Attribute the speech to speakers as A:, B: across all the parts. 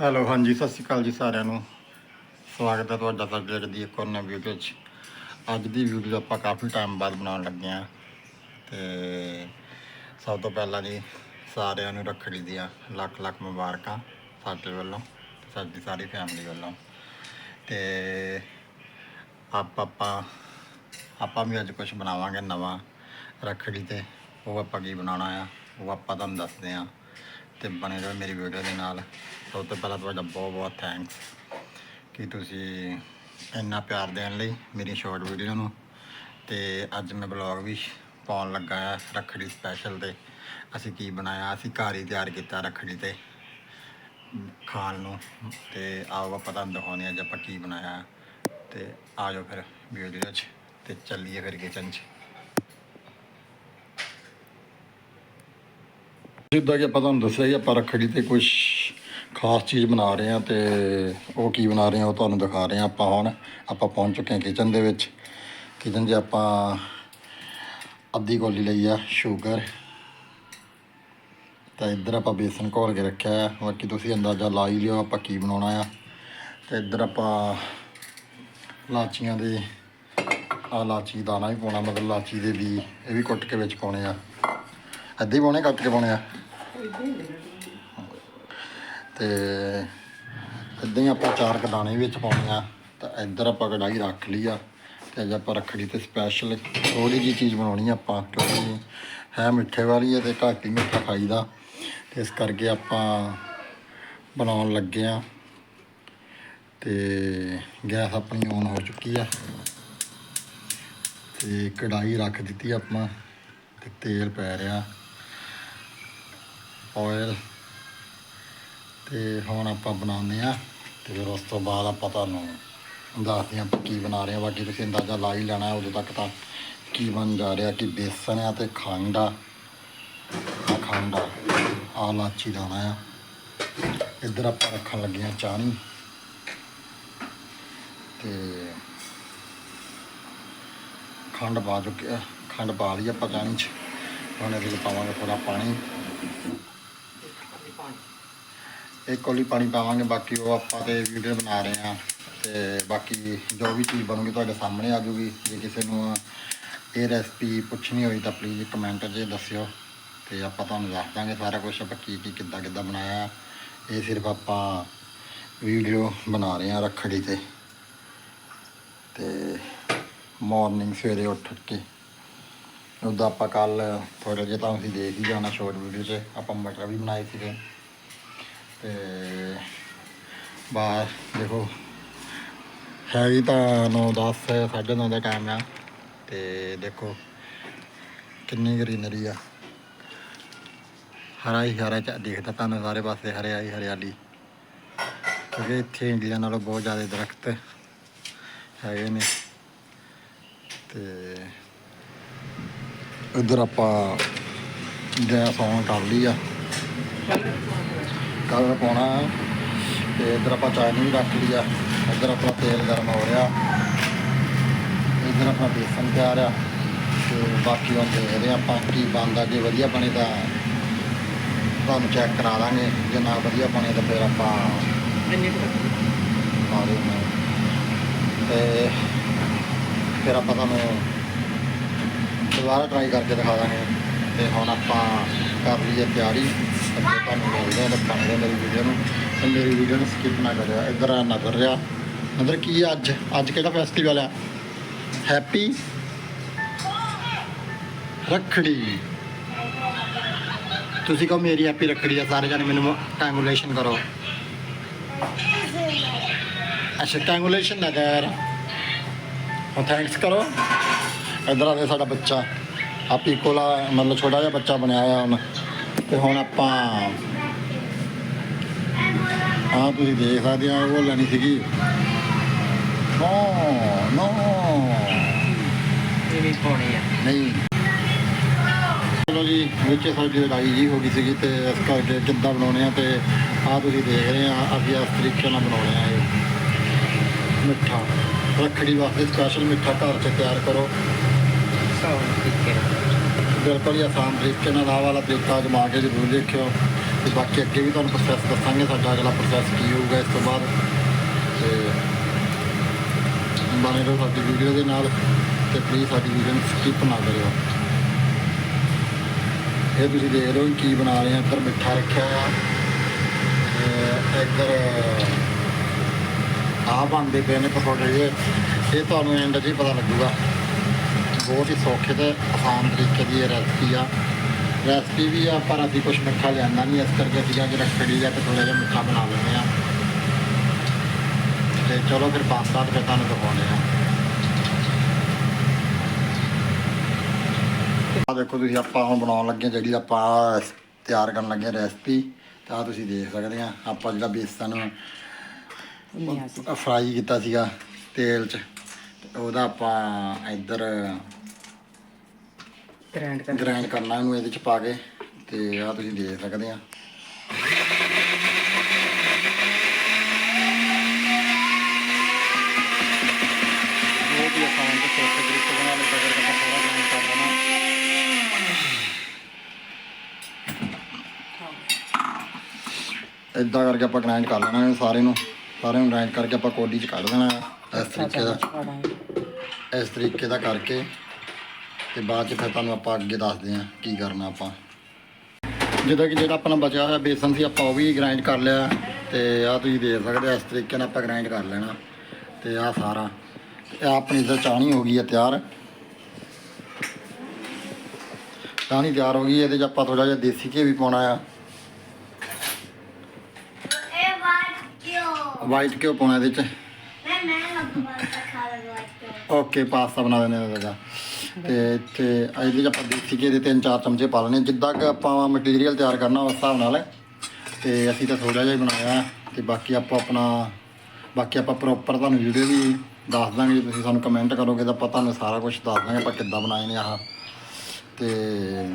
A: Hello, ਹਾਂਜੀ, ਸਤਿ ਸ਼੍ਰੀ ਅਕਾਲ ਜੀ ਸਾਰਿਆਂ ਨੂੰ। ਸਵਾਗਤ ਹੈ ਤੁਹਾਡਾ ਸਾਡੇ ਅੱਜ ਦੀ ਇੱਕ ਹੋਰ ਨਵੀਂ ਵੀਡੀਓ 'ਚ ਅੱਜ ਦੀ ਵੀਡੀਓ ਆਪਾਂ ਕਾਫੀ ਟਾਈਮ ਬਾਅਦ ਬਣਾਉਣ ਲੱਗੇ ਹਾਂ। ਤੇ ਸਭ ਤੋਂ ਪਹਿਲਾਂ ਜੀ, ਸਾਰਿਆਂ ਨੂੰ ਰੱਖੜੀ ਦੀਆਂ ਲੱਖ ਲੱਖ ਮੁਬਾਰਕਾਂ ਸਾਡੇ ਵੱਲੋਂ, ਸਾਡੀ ਸਾਰੀ ਫੈਮਿਲੀ ਵੱਲੋਂ। ਤੇ ਆਪ ਆਪਾਂ ਆਪਾਂ ਵੀ ਅੱਜ ਕੁਝ ਬਣਾਵਾਂਗੇ ਨਵਾਂ ਰੱਖੜੀ ਤੇ। ਉਹ ਆਪਾਂ ਕੀ ਬਣਾਉਣਾ ਆ, ਉਹ ਆਪਾਂ ਤੁਹਾਨੂੰ ਦੱਸਦੇ ਹਾਂ। ਤੇ ਬਣੇ ਰਹੋ ਮੇਰੀ ਵੀਡੀਓ ਦੇ ਨਾਲ। ਸਭ ਤੋਂ ਪਹਿਲਾਂ ਤੁਹਾਡਾ ਬਹੁਤ ਬਹੁਤ ਥੈਂਕਸ ਕਿ ਤੁਸੀਂ ਇੰਨਾ ਪਿਆਰ ਦੇਣ ਲਈ ਮੇਰੀ ਸ਼ਾਰਟ ਵੀਡੀਓ ਨੂੰ। ਤੇ ਅੱਜ ਮੈਂ ਬਲੌਗ ਵੀ ਪਾਉਣ ਲੱਗਾ ਆ ਰੱਖੜੀ ਸਪੈਸ਼ਲ ਤੇ। ਅਸੀਂ ਕੀ ਬਣਾਇਆ? ਅਸੀਂ ਘਰ ਹੀ ਤਿਆਰ ਕੀਤਾ ਰੱਖੜੀ ਤੇ, ਖਾਣ ਨੂੰ। ਤੇ ਆਓ ਆਪਾਂ ਤੁਹਾਨੂੰ ਦਿਖਾਉਂਦੇ ਹਾਂ ਅੱਜ ਆਪਾਂ ਕੀ ਬਣਾਇਆ। ਤੇ ਆ ਜਾਓ ਫਿਰ ਵੀਡੀਓ 'ਚ ਤੇ ਚੱਲੀਏ ਫਿਰ ਕਿਚਨ 'ਚ। ਜਿੱਦਾਂ ਕਿ ਆਪਾਂ ਤੁਹਾਨੂੰ ਦੱਸਿਆ ਕਿ ਆਪਾਂ ਰੱਖੜੀ ਤੇ ਕੁਝ ਖਾਸ ਚੀਜ਼ ਬਣਾ ਰਹੇ ਹਾਂ ਤੇ ਉਹ ਕੀ ਬਣਾ ਰਹੇ ਹਾਂ, ਉਹ ਤੁਹਾਨੂੰ ਦਿਖਾ ਰਹੇ ਹਾਂ ਆਪਾਂ ਹੁਣ। ਆਪਾਂ ਪਹੁੰਚ ਚੁੱਕੇ ਹਾਂ ਕਿਚਨ ਦੇ ਵਿੱਚ। ਕਿਚਨ 'ਚ ਆਪਾਂ ਅੱਧੀ ਕੋਲੀ ਲਈ ਆ ਸ਼ੂਗਰ ਤਾਂ ਇੱਧਰ ਆਪਾਂ ਬੇਸਨ ਘੋਲ ਕੇ ਰੱਖਿਆ ਹੈ ਬਾਕੀ ਤੁਸੀਂ ਅੰਦਾਜ਼ਾ ਲਾ ਹੀ ਲਿਓ ਆਪਾਂ ਕੀ ਬਣਾਉਣਾ ਆ। ਤੇ ਇੱਧਰ ਆਪਾਂ ਲਾਚੀਆਂ ਦੇ, ਆ ਲਾਚੀ ਦਾਣਾ ਵੀ ਪਾਉਣਾ, ਮਤਲਬ ਲਾਚੀ ਦੇ ਵੀ ਇਹ ਵੀ ਕੁੱਟ ਕੇ ਵਿੱਚ ਪਾਉਣੇ ਆ। ਅੱਧੇ ਹੀ ਪਾਉਣੇ, ਕੱਟ ਕੇ ਪਾਉਣੇ ਆ। ਤੇ ਇਦਾਂ ਹੀ ਆਪਾਂ ਚਾਰ ਕੁ ਦਾਣੇ ਵਿੱਚ ਪਾਉਣੇ ਆ, ਤਾਂ ਇੱਧਰ ਆਪਾਂ ਕੜਾਈ ਰੱਖ ਲਈ ਆ, ਤੇ ਅੱਜ ਆਪਾਂ ਰੱਖੜੀ ਤੇ ਸਪੈਸ਼ਲ ਥੋੜੀ ਜੀ ਚੀਜ਼ ਬਣਾਉਣੀ ਆ ਆਪਾਂ, ਕਿਉਂਕਿ ਹੈ ਮਿੱਠੇ ਵਾਲੀ ਹੈ ਤੇ ਘੱਟ ਹੀ ਮਿੱਠਾ ਖਾਈਦਾ। ਤੇ ਇਸ ਕਰਕੇ ਆਪਾਂ ਬਣਾਉਣ ਲੱਗੇ ਆ, ਤੇ ਗੈਸ ਆਪਣੀ ਔਨ ਹੋ ਚੁੱਕੀ ਆ। ਤੇ ਕੜਾਈ ਰੱਖ ਦਿੱਤੀ ਆਪਾਂ, ਤੇ ਤੇਲ ਪੈ ਰਿਹਾ। ਆਇਲ ਤੇ ਹੁਣ ਆਪਾਂ ਬਣਾਉਂਦੇ ਆ ਤੇ ਫਿਰ ਉਸ ਤੋਂ ਬਾਅਦ ਆਪਾਂ ਤੁਹਾਨੂੰ ਦੱਸਦੇ ਹਾਂ ਕੀ ਬਣਾ ਰਹੇ ਆ ਬਾਕੀ ਤੁਸੀਂ ਅੰਦਾਜ਼ਾ ਲਾ ਹੀ ਲੈਣਾ ਉਦੋਂ ਤੱਕ ਤਾਂ ਕੀ ਬਣ ਜਾ ਰਿਹਾ, ਕਿ ਬੇਸਣ ਆ ਤੇ ਖੰਡ ਆ। ਆਹ ਖੰਡ ਆ, ਆਹ ਲਾਚੀ ਦਾਣਾ ਆ। ਇੱਧਰ ਆਪਾਂ ਰੱਖਣ ਲੱਗੇ ਆ ਚਾਣੀ ਤੇ ਖੰਡ ਪਾ ਚੁੱਕੇ ਆ, ਖੰਡ ਪਾ ਲਈ ਆਪਾਂ ਚਾਣੀ ਚ ਹੁਣ ਇਹਦੇ ਵਿੱਚ ਪਾਵਾਂਗੇ ਥੋੜਾ ਪਾਣੀ। ਇੱਕ ਕੋਲੀ ਪਾਣੀ ਪਾਵਾਂਗੇ, ਬਾਕੀ ਉਹ ਆਪਾਂ ਤੇ ਵੀਡੀਓ ਬਣਾ ਰਹੇ ਆ ਤੇ ਬਾਕੀ ਜੋ ਵੀ ਚੀਜ਼ ਬਣੂਗੀ ਤੁਹਾਡੇ ਸਾਹਮਣੇ ਆ ਜੂਗੀ। ਜੇ ਕਿਸੇ ਨੂੰ ਇਹ ਰੈਸਪੀ ਪੁੱਛਣੀ ਹੋਈ ਤਾਂ ਪਲੀਜ਼ ਕਮੈਂਟ 'ਚ ਦੱਸਿਓ। ਤੇ ਆਪਾਂ ਤੁਹਾਨੂੰ ਦੱਸ ਦਾਂਗੇ ਸਾਰਾ ਕੁਝ ਆਪਾਂ ਕੀ ਕੀ, ਕਿੱਦਾਂ ਕਿੱਦਾਂ ਬਣਾਇਆ। ਇਹ ਸਿਰਫ ਆਪਾਂ ਵੀਡੀਓ ਬਣਾ ਰਹੇ ਆ ਰੱਖੜੀ ਤੇ। ਤੇ ਮਾਰਨਿੰਗ ਸਵੇਰੇ ਉੱਠ ਕੇ, ਉਹਦਾ ਆਪਾਂ ਕੱਲ ਥੋੜਾ ਜਿਹਾ ਤਾਂ ਅਸੀਂ ਦੇਖ ਹੀ ਜਾਣਾ ਸ਼ੋਰਟ ਵੀਡੀਓ 'ਚ। ਆਪਾਂ ਮਟਰ ਵੀ ਬਣਾਏ ਸੀਗੇ। ਤੇ ਬਾਹਰ ਦੇਖੋ ਹੈਗੀ ਤਾਂ 9 10 9:30 ਦਾ ਟਾਈਮ ਆ। ਤੇ ਦੇਖੋ, ਕਿੰਨੀ ਗਰੀਨਰੀ ਆ। ਹਰਾ ਹੀ ਹਰਾ ਚ ਦਿਖਦਾ ਤੁਹਾਨੂੰ ਸਾਰੇ ਪਾਸੇ ਹਰਿਆਈ ਹਰਿਆਲੀ। ਕਿਉਂਕਿ ਇੱਥੇ ਇੰਡੀਆ ਨਾਲੋਂ ਬਹੁਤ ਜ਼ਿਆਦਾ ਦਰਖਤ ਹੈਗੇ ਨੇ। ਤੇ ਇੱਧਰ ਆਪਾਂ ਗੈਸ ਔਨ ਕਰ ਲਈ ਆ। ਕਲਰ ਪਾਉਣਾ ਹੈ। ਤੇ ਇੱਧਰ ਆਪਾਂ ਚਾਇਨੀ ਵੀ ਰੱਖ ਲਈ ਆ। ਇੱਧਰ ਆਪਣਾ ਤੇਲ ਗਰਮ ਹੋ ਰਿਹਾ। ਇੱਧਰ ਆਪਣਾ ਬੇਸਨ ਤਿਆਰ ਆ। ਤੇ ਬਾਕੀ ਹੁਣ ਦੇਖਦੇ ਆਪਾਂ ਕੀ ਬਣਦਾ। ਜੇ ਵਧੀਆ ਬਣੇ ਤਾਂ ਤੁਹਾਨੂੰ ਚੈੱਕ ਕਰਾ ਦਾਂਗੇ ਜੇ ਨਾ ਵਧੀਆ ਬਣੇ ਤਾਂ ਫਿਰ ਆਪਾਂ ਦੇਣਾ ਤੇ ਫਿਰ ਆਪਾਂ ਤੁਹਾਨੂੰ ਦੁਬਾਰਾ ਟਰਾਈ ਕਰਕੇ ਦਿਖਾ ਦਾਂਗੇ। ਤੇ ਹੁਣ ਆਪਾਂ ਕਰ ਲਈਏ ਤਿਆਰੀ। ਤੇ ਤੁਹਾਨੂੰ ਮਿਲਦੇ ਹਾਂ ਤਾਂ ਬਣਦੇ ਮੇਰੀ ਵੀਡੀਓ ਨੂੰ। ਤੇ ਮੇਰੀ ਵੀਡੀਓ ਨੂੰ ਸਕਿਪ ਨਾ ਕਰਿਓ, ਇੱਧਰ ਆ ਨਜ਼ਰ ਰਿਹਾ ਨਜ਼ਰ ਕੀ ਆ ਅੱਜ? ਅੱਜ ਕਿਹੜਾ ਫੈਸਟੀਵਲ ਆ? ਹੈਪੀ ਰੱਖੜੀ। ਤੁਸੀਂ ਕਹੋ ਮੇਰੀ ਹੈਪੀ ਰੱਖੜੀ ਆ, ਸਾਰੇ ਜਣੇ ਮੈਨੂੰ ਕੰਗ੍ਰੈਚੁਲੇਸ਼ਨ ਕਰੋ। ਅੱਛਾ ਕੰਗ੍ਰੈਚੁਲੇਸ਼ਨ ਨਾ ਕਰ। ਹੁਣ ਥੈਂਕਸ ਕਰੋ। ਇਧਰ ਆ ਦੇ ਸਾਡਾ ਬੱਚਾ। ਆ ਪੀਕੋਲਾ ਮਤਲਬ ਛੋਟਾ ਜਿਹਾ ਬੱਚਾ ਬਣਿਆ ਹੋਇਆ ਹੁਣ। ਤੇ ਹੁਣ ਆਪਾਂ ਆ ਤੁਸੀਂ ਦੇਖ ਸਕਦੇ ਆ ਉਹ ਲੈਣੀ ਸੀਗੀ। ਨੋ ਨੋ।
B: ਇਹ ਵੀ ਪਾਉਣੀ ਆ।
A: ਨਹੀਂ। ਚਲੋ ਜੀ ਵਿੱਚ ਸਾਡੀ ਲੜਾਈ ਜੀ ਹੋ ਗਈ ਸੀਗੀ ਤੇ ਇਸ ਕਰਕੇ ਕਿੱਦਾਂ ਬਣਾਉਣੇ ਆ ਤੇ ਆ ਤੁਸੀਂ ਦੇਖ ਰਹੇ ਆ ਅਸੀਂ ਇਸ ਤਰੀਕੇ ਨਾਲ ਬਣਾਉਣੇ ਆ ਇਹ। ਮਿੱਠਾ। ਰੱਖੜੀ ਵਾਸਤੇ ਸਪੈਸ਼ਲ ਮਿੱਠਾ ਘਰ 'ਚ ਤਿਆਰ ਕਰੋ।
B: ਸੌਣ ਠੀਕ ਹੈ
A: ਬਿਲਕੁਲ ਹੀ ਆਸਾਨ ਤਰੀਕੇ ਨਾਲ ਆਹ ਵਾਲਾ ਤਰੀਕਾ ਅਜਮਾ ਕੇ ਜ਼ਰੂਰ ਦੇਖਿਓ। ਤੇ ਬਾਕੀ ਅੱਗੇ ਵੀ ਤੁਹਾਨੂੰ ਪ੍ਰੋਸੈਸ ਦੱਸਾਂਗੇ ਸਾਡਾ ਅਗਲਾ ਪ੍ਰੋਸੈਸ ਕੀ ਹੋਊਗਾ ਇਸ ਤੋਂ ਬਾਅਦ। ਤੇ ਬਣੇ ਰਹੋ ਸਾਡੀ ਵੀਡੀਓ ਦੇ ਨਾਲ ਤੇ ਪਲੀਜ਼ ਸਾਡੀ ਵੀਡੀਓ ਨੂੰ ਸਕਿਪ ਨਾ ਕਰਿਓ। ਇਹ ਤੁਸੀਂ ਦੇਖ ਰਹੇ ਹੋ ਕੀ ਬਣਾ ਰਹੇ ਆ ਇੱਧਰ ਮਿੱਠਾ ਰੱਖਿਆ ਆ। ਇੱਧਰ ਆਹ ਬਣਦੇ ਪਏ ਨੇ ਪਕੌੜੇ ਇਹ ਤੁਹਾਨੂੰ ਐਂਡ 'ਚ ਹੀ ਪਤਾ ਲੱਗੂਗਾ। ਬਹੁਤ ਹੀ ਸੌਖੇ ਤੇ ਆਸਾਨ ਤਰੀਕੇ ਦੀ ਇਹ ਰੈਸਪੀ ਆ। ਰੈਸਪੀ ਵੀ ਆ ਪਰ ਅਸੀਂ ਕੁਝ ਮਿੱਠਾ ਲਿਆਂਦਾ ਨਹੀਂ ਇਸ ਕਰਕੇ ਅਸੀਂ ਅੱਜ ਰੱਖੜੀ ਆ ਤੇ ਥੋੜਾ ਜਿਹਾ ਮਿੱਠਾ ਬਣਾ ਲੈਂਦੇ ਆ। ਤੇ ਚਲੋ ਫਿਰ ਪਾਸਤਾ ਤੇ ਤੁਹਾਨੂੰ ਦਿਖਾਉਂਦੇ ਆ। ਆ ਦੇਖੋ ਤੁਸੀਂ ਆਪਾਂ ਹੁਣ ਬਣਾਉਣ ਲੱਗੇ ਜਿਹੜੀ ਆਪਾਂ ਤਿਆਰ ਕਰਨ ਲੱਗੇ ਰੈਸਪੀ ਤਾਂ ਤੁਸੀਂ ਦੇਖ ਸਕਦੇ ਆ। ਆਪਾਂ ਜਿਹੜਾ ਬੇਸਨ ਫਰਾਈ ਕੀਤਾ ਸੀਗਾ ਤੇਲ 'ਚ ਉਹਦਾ ਆਪਾਂ ਇੱਧਰ
B: ਗ੍ਰੈਂਡ ਕਰ
A: ਗ੍ਰਾਈਂਡ ਕਰਨਾ ਇਹਨੂੰ ਇਹਦੇ 'ਚ ਪਾ ਕੇ ਤੇ ਆਹ ਤੁਸੀਂ ਦੇਖ ਸਕਦੇ ਆ। ਹੀ ਇਦਾਂ ਕਰਕੇ ਆਪਾਂ ਗ੍ਰਾਈਂਡ ਕਰ ਲੈਣਾ ਇਹਨੂੰ ਸਾਰੇ ਨੂੰ। ਸਾਰੇ ਨੂੰ ਗ੍ਰਾਈਂਡ ਕਰਕੇ ਆਪਾਂ ਕੋਡੀ 'ਚ ਕੱਢ ਦੇਣਾ ਇਸ ਤਰੀਕੇ ਦਾ। ਇਸ ਤਰੀਕੇ ਦਾ ਕਰਕੇ ਤੇ ਬਾਅਦ ਚ ਫਿਰ ਤੁਹਾਨੂੰ ਆਪਾਂ ਅੱਗੇ ਦੱਸਦੇ ਹਾਂ ਕੀ ਕਰਨਾ ਆਪਾਂ। ਜਿੱਦਾਂ ਕਿ ਜਿਹੜਾ ਆਪਣਾ ਬਚਿਆ ਹੋਇਆ ਬੇਸਨ ਸੀ ਆਪਾਂ ਉਹ ਵੀ ਗ੍ਰਾਈਂਡ ਕਰ ਲਿਆ ਤੇ ਆ ਤੁਸੀਂ ਦੇਖ ਸਕਦੇ ਹੋ ਇਸ ਤਰੀਕੇ ਨਾਲ ਆਪਾਂ ਗ੍ਰਾਈਂਡ ਕਰ ਲੈਣਾ ਤੇ ਆ ਸਾਰਾ। ਇਹ ਆਪਣੀ ਇਧਰ ਚਾਣੀ ਹੋ ਗਈ ਹੈ ਤਿਆਰ। ਚਾਣੀ ਤਿਆਰ ਹੋ ਗਈ ਇਹਦੇ 'ਚ ਆਪਾਂ ਥੋੜਾ ਜਿਹਾ ਦੇਸੀ ਘੀ ਵੀ ਪਾਉਣਾ ਆ।
C: ਇਹ ਕਿਉਂ
A: ਵਾਈਟ ਘਿਓ ਪਾਉਣਾ ਇਹਦੇ 'ਚ।
C: ਮੈਂ ਮੈਂ ਲੱਗ ਖਾ ਲਵਾਂ ਕਿਉਂ
A: ਓਕੇ ਪਾਸਤਾ ਬਣਾ ਦਿੰਦੇ ਹਾਂ ਇਹਦਾ। ਤੇ ਇੱਥੇ ਇਹਦੇ 'ਚ ਆਪਾਂ ਦੇਸੀ ਘੇ ਦੇ ਤਿੰਨ ਚਾਰ ਚਮਚੇ ਪਾ ਲੈਣੇ। ਜਿੱਦਾਂ ਕਿ ਆਪਾਂ ਮਟੀਰੀਅਲ ਤਿਆਰ ਕਰਨਾ ਉਸ ਹਿਸਾਬ ਨਾਲ, ਤੇ ਅਸੀਂ ਤਾਂ ਥੋੜਾ ਜਿਹਾ ਹੀ ਬਣਾਇਆ ਤੇ ਬਾਕੀ ਆਪਾਂ ਆਪਣਾ, ਬਾਕੀ ਆਪਾਂ ਪ੍ਰੋਪਰ ਤੁਹਾਨੂੰ ਵੀਡੀਓ ਵੀ ਦੱਸ ਦਾਂਗੇ, ਜੇ ਤੁਸੀਂ ਸਾਨੂੰ ਕਮੈਂਟ ਕਰੋਗੇ ਤਾਂ ਆਪਾਂ ਤੁਹਾਨੂੰ ਸਾਰਾ ਕੁਝ ਦੱਸ ਦਾਂਗੇ ਆਪਾਂ ਕਿੱਦਾਂ ਬਣਾਏ ਨੇ ਆਹ। ਤੇ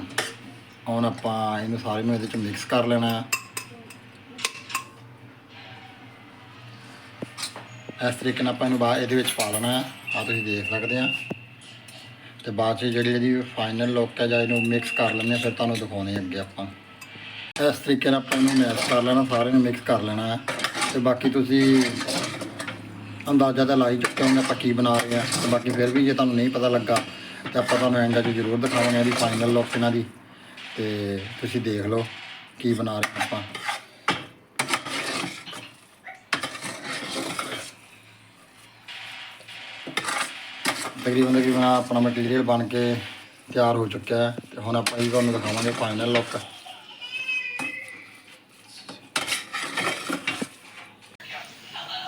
A: ਹੁਣ ਆਪਾਂ ਇਹਨੂੰ ਸਾਰੇ ਨੂੰ ਇਹਦੇ 'ਚ ਮਿਕਸ ਕਰ ਲੈਣਾ ਇਸ ਤਰੀਕੇ ਨਾਲ ਆਪਾਂ ਇਹਨੂੰ ਬਾਅਦ ਇਹਦੇ ਵਿੱਚ ਪਾ ਲੈਣਾ ਆ ਤੁਸੀਂ ਦੇਖ ਸਕਦੇ ਆ। ਤੇ ਬਾਅਦ 'ਚ ਜਿਹੜੀ ਇਹਦੀ ਫਾਈਨਲ ਲੁੱਕ ਹੈ ਜਾਂ ਇਹਨੂੰ ਮਿਕਸ ਕਰ ਲੈਂਦੇ ਹਾਂ, ਫਿਰ ਤੁਹਾਨੂੰ ਦਿਖਾਉਣੇ ਅੱਗੇ ਆਪਾਂ। ਇਸ ਤਰੀਕੇ ਨਾਲ ਆਪਾਂ ਇਹਨੂੰ ਮੈਸ਼ ਕਰ ਲੈਣਾ ਸਾਰੇ ਨੂੰ ਮਿਕਸ ਕਰ ਲੈਣਾ ਹੈ। ਤੇ ਬਾਕੀ ਤੁਸੀਂ ਅੰਦਾਜ਼ਾ ਤਾਂ ਲਾਈ ਚੁੱਕੇ ਹੋ ਆਪਾਂ ਕੀ ਬਣਾ ਰਹੇ ਆ ਤੇ ਬਾਕੀ ਫਿਰ ਵੀ ਜੇ ਤੁਹਾਨੂੰ ਨਹੀਂ ਪਤਾ ਲੱਗਾ, ਤੇ ਆਪਾਂ ਤੁਹਾਨੂੰ ਐਂਡ 'ਚ ਜ਼ਰੂਰ ਦਿਖਾਵਾਂਗੇ ਇਹਦੀ ਫਾਈਨਲ ਲੁੱਕ ਇਹਨਾਂ ਦੀ। ਤੇ ਤੁਸੀਂ ਦੇਖ ਲਓ ਕੀ ਬਣਾ ਰਹੇ ਆਪਾਂ। ਤਕਰੀਬਨ ਤਕਰੀਬਨ ਆਪਣਾ ਮਟੀਰੀਅਲ ਬਣ ਕੇ ਤਿਆਰ ਹੋ ਚੁੱਕਿਆ ਹੈ ਤੇ ਹੁਣ ਆਪਾਂ ਇਹ ਤੁਹਾਨੂੰ ਦਿਖਾਵਾਂਗੇ ਫਾਈਨਲ ਲੁੱਕ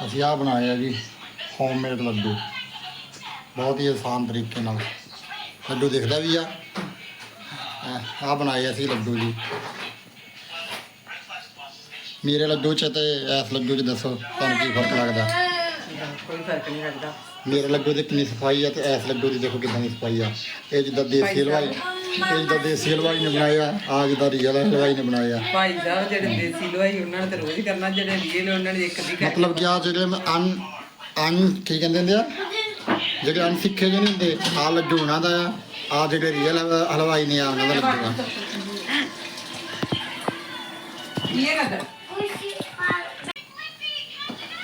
A: ਅਸੀਂ ਆ ਬਣਾਏ ਆ ਜੀ ਹੋਮਮੇਡ ਲੱਡੂ। ਬਹੁਤ ਹੀ ਆਸਾਨ ਤਰੀਕੇ ਨਾਲ। ਲੱਡੂ ਦਿਖਦਾ ਵੀ ਆ। ਆ ਬਣਾਏ ਅਸੀਂ ਲੱਡੂ ਜੀ। ਮੇਰੇ ਲੱਡੂ ਚ ਤੇ ਇਸ ਲੱਡੂ ਚ ਦੱਸੋ, ਤੁਹਾਨੂੰ ਕੀ ਫ਼ਰਕ ਲੱਗਦਾ?
B: ਕੋਈ ਫ਼ਰਕ ਨਹੀਂ ਲੱਗਦਾ।
A: ਮੇਰੇ ਲੱਡੂ ਦੀ ਕਿੰਨੀ ਸਫ਼ਾਈ ਆ ਤੇ ਐਸ ਲੱਡੂ ਦੀ ਦੇਖੋ ਕਿੰਨੀ ਸਫ਼ਾਈ ਆ। ਇਹ ਜਿੱਦਾਂ ਦੇਸੀ ਹਲਵਾਈ ਇਹ ਜਿੱਦਾਂ ਦੇਸੀ ਹਲਵਾਈ ਨੇ ਬਣਾਇਆ ਆ ਜਿੱਦਾਂ ਰੀਅਲ ਹਲਵਾਈ ਨੇ ਬਣਾਇਆ
B: ਭਾਈ ਸਾਹਿਬ ਜਿਹੜੇ ਦੇਸੀ ਲੋਹਾਈ ਉਹਨਾਂ ਨੇ ਤਾਂ ਰੋਜ਼ ਕਰਨਾ ਜਿਹੜੇ ਰੀਅਲ ਉਹਨਾਂ ਨੇ ਇੱਕ ਦੀ ਕਰ
A: ਮਤਲਬ ਕਿ ਆ ਜਿਹੜੇ ਮੈਂ ਅਨ ਅਨ ਕੀ ਕਹਿੰਦੇ ਹੁੰਦੇ ਆ? ਜਿਹੜੇ ਅਨਸਿੱਖੇ ਜਿਹੇ ਨਹੀਂ ਹੁੰਦੇ ਆ ਲੱਡੂ ਉਹਨਾਂ ਦਾ ਆ ਆ ਜਿਹੜੇ ਰੀਅਲ ਹਲਵਾਈ ਨੇ ਆ ਉਹਨਾਂ ਦਾ
B: ਕੀ ਇਹ
C: ਪਾ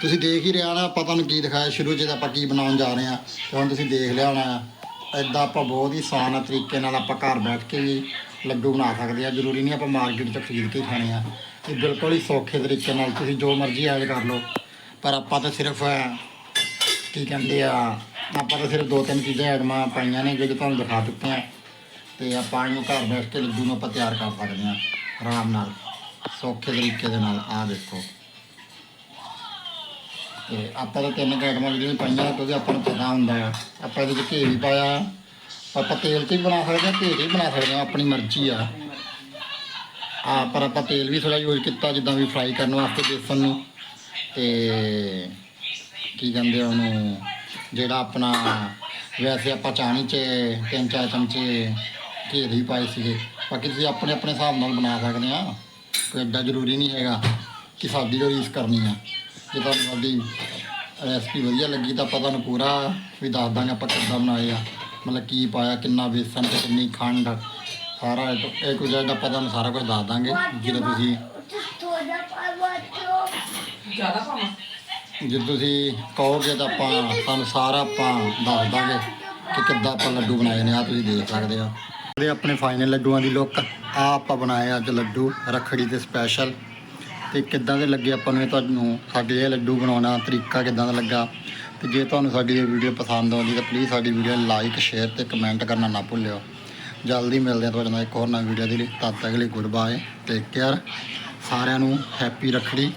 A: ਤੁਸੀਂ ਦੇਖ ਹੀ ਰਿਹਾ ਨਾ, ਆਪਾਂ ਤੁਹਾਨੂੰ ਕੀ ਦਿਖਾਇਆ, ਸ਼ੁਰੂ 'ਚ ਤਾਂ ਆਪਾਂ ਕੀ ਬਣਾਉਣ ਜਾ ਰਹੇ ਆ, ਤੇ ਹੁਣ ਤੁਸੀਂ ਦੇਖ ਲਿਆ ਹੋਣਾ ਐਦਾਂ ਆਪਾਂ ਬਹੁਤ ਹੀ ਆਸਾਨ ਤਰੀਕੇ ਨਾਲ ਆਪਾਂ ਘਰ ਬੈਠ ਕੇ ਵੀ ਲੱਡੂ ਬਣਾ ਸਕਦੇ ਆ, ਜ਼ਰੂਰੀ ਨਹੀਂ ਆਪਾਂ ਮਾਰਕੀਟ 'ਚ ਖਰੀਦ ਕੇ ਖਾਣੇ ਆ। ਇਹ ਬਿਲਕੁਲ ਹੀ ਸੌਖੇ ਤਰੀਕੇ ਨਾਲ ਤੁਸੀਂ ਜੋ ਮਰਜ਼ੀ ਐਡ ਕਰ ਲਓ, ਪਰ ਆਪਾਂ ਤਾਂ ਸਿਰਫ, ਕੀ ਕਹਿੰਦੇ ਆ, ਆਪਾਂ ਤਾਂ ਸਿਰਫ ਦੋ ਤਿੰਨ ਚੀਜ਼ਾਂ ਐਡਮਾਂ ਪਾਈਆਂ ਨੇ ਜਿਹੜੇ ਤੁਹਾਨੂੰ ਦਿਖਾ ਚੁੱਕੇ ਆ, ਤੇ ਆਪਾਂ ਇਹਨੂੰ ਘਰ ਬੈਠ ਕੇ ਲੱਡੂ ਨੂੰ ਆਪਾਂ ਤਿਆਰ ਕਰ ਸਕਦੇ ਆ, ਆਰਾਮ ਨਾਲ, ਸੌਖੇ ਤਰੀਕੇ ਦੇ ਨਾਲ, ਆਹ ਦੇਖੋ। ਤੇ ਆਪਾਂ ਤਾਂ ਤਿੰਨ ਕੁ ਆਈਟਮਾਂ ਜਿਹੜੀਆਂ ਪਾਈਆਂ ਕਿਉਂਕਿ ਆਪਾਂ ਨੂੰ ਪਤਾ ਹੁੰਦਾ ਆ। ਆਪਾਂ ਇਹਦੇ ਵਿੱਚ ਘੀ ਵੀ ਪਾਇਆ। ਆਪਾਂ ਤੇਲ 'ਤੇ ਵੀ ਬਣਾ ਸਕਦੇ ਹਾਂ ਘੀ 'ਚ ਵੀ ਬਣਾ ਸਕਦੇ ਹਾਂ, ਆਪਣੀ ਮਰਜ਼ੀ ਆ। ਆ ਪਰ ਆਪਾਂ ਤੇਲ ਵੀ ਥੋੜਾ ਯੂਜ਼ ਕੀਤਾ, ਜਿੱਦਾਂ ਵੀ ਫਰਾਈ ਕਰਨ ਵਾਸਤੇ ਬੇਸਨ ਨੂੰ। ਤੇ ਕੀ ਕਹਿੰਦੇ ਉਹਨੂੰ, ਜਿਹੜਾ ਆਪਣਾ, ਵੈਸੇ ਆਪਾਂ ਚਾਣੀ 'ਚ, ਤਿੰਨ ਚਾਰ ਚਮਚੇ ਘੀ ਦੇ ਹੀ ਪਾਏ ਸੀਗੇ। ਬਾਕੀ ਤੁਸੀਂ ਆਪਣੇ ਆਪਣੇ ਹਿਸਾਬ ਨਾਲ ਬਣਾ ਸਕਦੇ ਆ ਕੋਈ ਐਡਾ ਜ਼ਰੂਰੀ ਨਹੀਂ ਹੈਗਾ ਕਿ ਸਾਡੀ ਜੋ ਰੀਸ ਕਰਨੀ ਆ। ਜੇ ਤੁਹਾਨੂੰ ਸਾਡੀ ਰੈਸਪੀ ਵਧੀਆ ਲੱਗੀ ਤਾਂ ਆਪਾਂ ਤੁਹਾਨੂੰ ਪੂਰਾ ਵੀ ਦੱਸ ਦਾਂਗੇ ਆਪਾਂ ਕਿੱਦਾਂ ਬਣਾਏ ਆ ਮਤਲਬ ਕੀ ਪਾਇਆ ਕਿੰਨਾ ਬੇਸਨ ਤੇ ਕਿੰਨੀ ਖੰਡ ਸਾਰਾ ਇਹ ਕੁਝ ਆਪਾਂ ਤੁਹਾਨੂੰ ਸਾਰਾ ਕੁਝ ਦੱਸ ਦਾਂਗੇ ਜਦੋਂ ਤੁਸੀਂ
B: ਜ਼ਿਆਦਾ ਪਾਵਾਂ?
A: ਜਦੋਂ ਤੁਸੀਂ ਕਹੋਗੇ ਤਾਂ ਆਪਾਂ ਤੁਹਾਨੂੰ ਸਾਰਾ ਆਪਾਂ ਦੱਸ ਦਾਂਗੇ ਕਿ ਕਿੱਦਾਂ ਆਪਾਂ ਲੱਡੂ ਬਣਾਏ ਨੇ ਆ ਤੁਸੀਂ ਦੇਖ ਸਕਦੇ ਹੋ। ਇਹ ਆਪਣੇ ਫਾਈਨਲ ਲੱਡੂਆਂ ਦੀ ਲੁੱਕ ਆ ਆਪਾਂ ਬਣਾਏ ਅੱਜ ਲੱਡੂ ਰੱਖੜੀ ਤੇ ਸਪੈਸ਼ਲ ਤੇ ਕਿੱਦਾਂ ਦੇ ਲੱਗੇ ਆਪਾਂ ਨੂੰ ਇਹ ਤੁਹਾਨੂੰ, ਸਾਡੇ ਇਹ ਲੱਡੂ ਬਣਾਉਣਾ, ਤਰੀਕਾ ਕਿੱਦਾਂ ਦਾ ਲੱਗਾ। ਤੇ ਜੇ ਤੁਹਾਨੂੰ ਸਾਡੀ ਇਹ ਵੀਡੀਓ ਪਸੰਦ ਆਉਂਦੀ ਤਾਂ ਪਲੀਜ਼ ਸਾਡੀ ਵੀਡੀਓ ਲਾਈਕ ਸ਼ੇਅਰ ਤੇ ਕਮੈਂਟ ਕਰਨਾ ਨਾ ਭੁੱਲਿਓ। ਜਲਦੀ ਮਿਲਦੇ ਹਾਂ ਤੁਹਾਡੇ ਨਾਲ ਇੱਕ ਹੋਰ ਨਵੀਂ ਵੀਡੀਓ ਦੇ ਲਈ। ਤਦ ਤੱਕ ਲਈ ਗੁੱਡ ਬਾਏ ਟੇਕ ਕੇਅਰ ਸਾਰਿਆਂ ਨੂੰ ਹੈਪੀ ਰੱਖੜੀ।